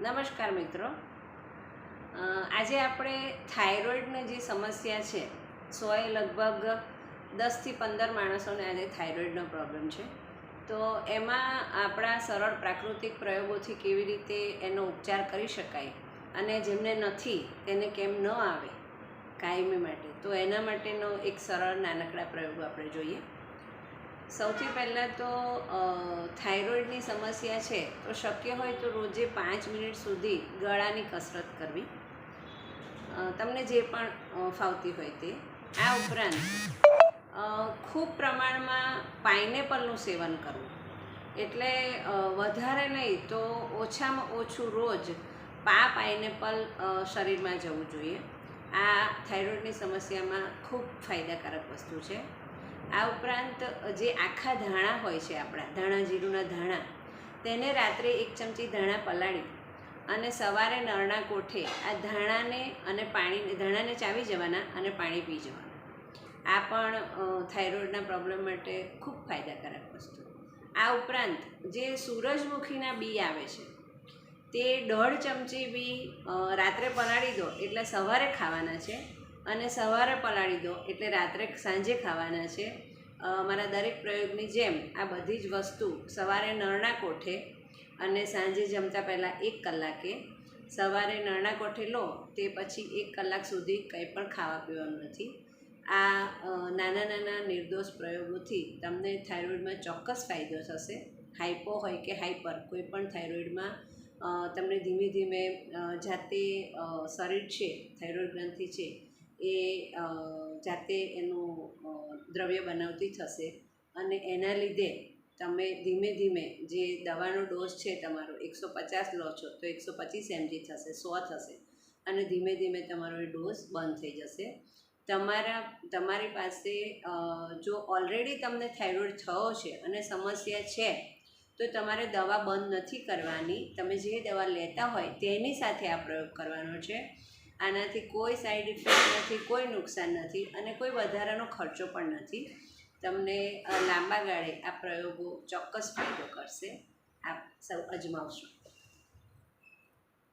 નમસ્કાર મિત્રો. આજે આપણે થાઇરોઇડની જે સમસ્યા છે સોએ લગભગ દસથી પંદર માણસોને આજે થાઇરોઇડનો પ્રોબ્લેમ છે. તો એમાં આપણા સરળ પ્રાકૃતિક પ્રયોગોથી કેવી રીતે એનો ઉપચાર કરી શકાય અને જેમને નથી, તેને કેમ ન આવે કાયમી માટે. તો એના માટેનો એક સરળ નાનકડા પ્રયોગો આપણે જોઈએ. સૌથી પહેલાં તો થાઇરોઇડની સમસ્યા છે, તો શક્ય હોય તો રોજે પાંચ મિનિટ સુધી ગળાની કસરત કરવી. તમને જે પણ ફાવતી હોય તે. આ ઉપરાંત ખૂબ પ્રમાણમાં પાઇનેપલનું સેવન કરવું. એટલે વધારે નહીં તો ઓછામાં ઓછું રોજ પા પાઇનેપલ શરીરમાં જવું જોઈએ. આ થાઇરોઇડની સમસ્યામાં ખૂબ ફાયદાકારક વસ્તુ છે. આ ઉપરાંત જે આખા ધાણા હોય છે આપણા, ધાણા જીરુંના ધાણા, તેને રાત્રે એક ચમચી ધાણા પલાળી અને સવારે નળના કોઠે આ ધાણાને અને પાણી, ધાણાને ચાવી જવાના અને પાણી પી જવાનું. આ પણ થાઇરોઇડના પ્રોબ્લેમ માટે ખૂબ ફાયદાકારક વસ્તુ. આ ઉપરાંત, જે સૂરજમુખીના બી આવે છે, તે દોઢ ચમચી બી રાત્રે પલાળી દો એટલે સવારે ખાવાના છે. અને સવારે પલાળી દો એટલે રાત્રે સાંજે ખાવાના છે. મારા દરેક પ્રયોગની જેમ આ બધી જ વસ્તુ સવારે નરણા કોઠે અને સાંજે જમતા પહેલાં એક કલાકે. સવારે નરણા કોઠે લો, તે પછી એક કલાક સુધી કંઈ પણ ખાવા પીવાનું નથી. આ નાના નાના નિર્દોષ પ્રયોગોથી તમને થાઇરોઇડમાં ચોક્કસ ફાયદો થશે. હાઇપો હોય કે હાઇપર કોઈ પણ થાઇરોઇડમાં તમને ધીમે ધીમે જાતે શરીર છે, થાઇરોઇડ ગ્રંથિ છે એ જાતે એનું દ્રવ્ય બનાવતી થશે અને એના લીધે તમે ધીમે ધીમે જે દવાનો ડોઝ છે તમારો, એકસો પચાસ લો છો, તો એકસો પચીસ એમજી થશે, સો થશે. અને ધીમે ધીમે તમારો એ ડોઝ બંધ થઈ જશે. તમારા, તમારી પાસે જો ઓલરેડી તમને થાઇરોઇડ થયો છે અને સમસ્યા છે, તો તમારે દવા બંધ નથી કરવાની. તમે જે દવા લેતા હોય તેની સાથે આ પ્રયોગ કરવાનો છે. આનાથી કોઈ સાઈડ ઇફેક્ટ નથી, કોઈ નુકસાન નથી અને કોઈ વધારાનો ખર્ચો પણ નથી. તમને લાંબા ગાળે આ પ્રયોગો ચોક્કસ ફાયદો કરશે. આપ સૌ અજમાવશો.